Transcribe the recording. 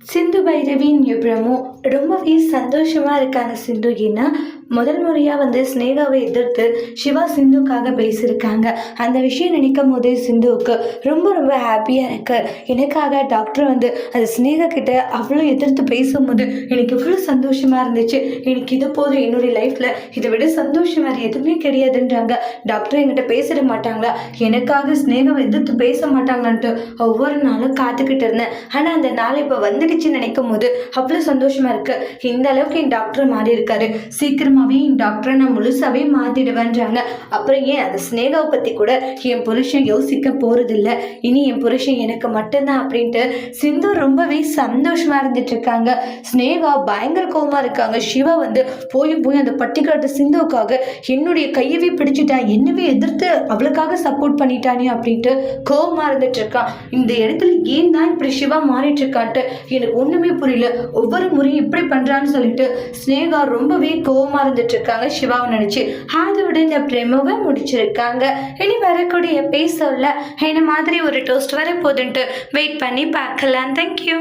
சிந்து பைரவின் promo. ரொம்பவே சந்தோஷமாக இருக்காங்க சிந்து. ஏன்னா முதல் முறையாக வந்து ஸ்னேகாவை எதிர்த்து சிவா சிந்துக்காக பேசியிருக்காங்க. அந்த விஷயம் நினைக்கும் போதே சிந்துவுக்கு ரொம்ப ரொம்ப ஹாப்பியாக இருக்கு. எனக்காக டாக்டர் வந்து அந்த ஸ்னேகா கிட்ட அவ்வளோ எதிர்த்து பேசும்போது எனக்கு இவ்வளோ சந்தோஷமாக இருந்துச்சு. எனக்கு இது போதும். என்னுடைய லைஃப்பில் இதை விட சந்தோஷம் வேறு எதுவுமே கிடையாதுன்றாங்க. டாக்டர் என்கிட்ட பேசிட மாட்டாங்களா? எனக்காக ஸ்னேகாவை எதிர்த்து பேச மாட்டாங்கன்ட்டு ஒவ்வொரு நாளும் காத்துக்கிட்டு இருந்தேன். ஆனால் அந்த நாள் இப்போ வந்து வந்துடுச்சுன்னு நினைக்கும் போது அவ்வளோ சந்தோஷமா இருக்கு. இந்த அளவுக்கு என் டாக்டர் மாறி இருக்காரு. என் டாக்டரை நான் முழுசாகவே மாத்திடுவேன்றாங்க. அப்புறம் ஏன் அந்த ஸ்னேகாவை பற்றி கூட என் புருஷன் யோசிக்க போகிறதில்ல இனி என் புருஷன் எனக்கு மட்டும்தான் அப்படின்ட்டு சிந்து ரொம்பவே சந்தோஷமாக இருந்துட்டு இருக்காங்க. ஸ்னேகா பயங்கர கோபமாக இருக்காங்க. சிவா வந்து போய் போய் அந்த பட்டிக்காட்டு சிந்துவுக்காக என்னுடைய கையவே பிடிச்சிட்டா என்னவே எதிர்த்து அவளுக்காக சப்போர்ட் பண்ணிட்டானே அப்படின்ட்டு கோபமாக இருந்துட்டு இருக்கான். இந்த இடத்துல ஏன் தான் இப்படி சிவா மாறிட்டு இருக்கான்ட்டு எனக்கு ஒன்றுமே புரியல. ஒவ்வொரு முறையும் இப்படி பண்றான்னு சொல்லிட்டு ஸ்னேகா ரொம்பவே கோவமா இருந்துட்டு இருக்காங்க. சிவாவை நினச்சி. அதோட இந்த பிரேமவை முடிச்சிருக்காங்க. இனி வரக்கூடிய பேசல என்ன மாதிரி ஒரு டோஸ்ட் வர போதுன்ட்டு வெயிட் பண்ணி பார்க்கலாம். தேங்க்யூ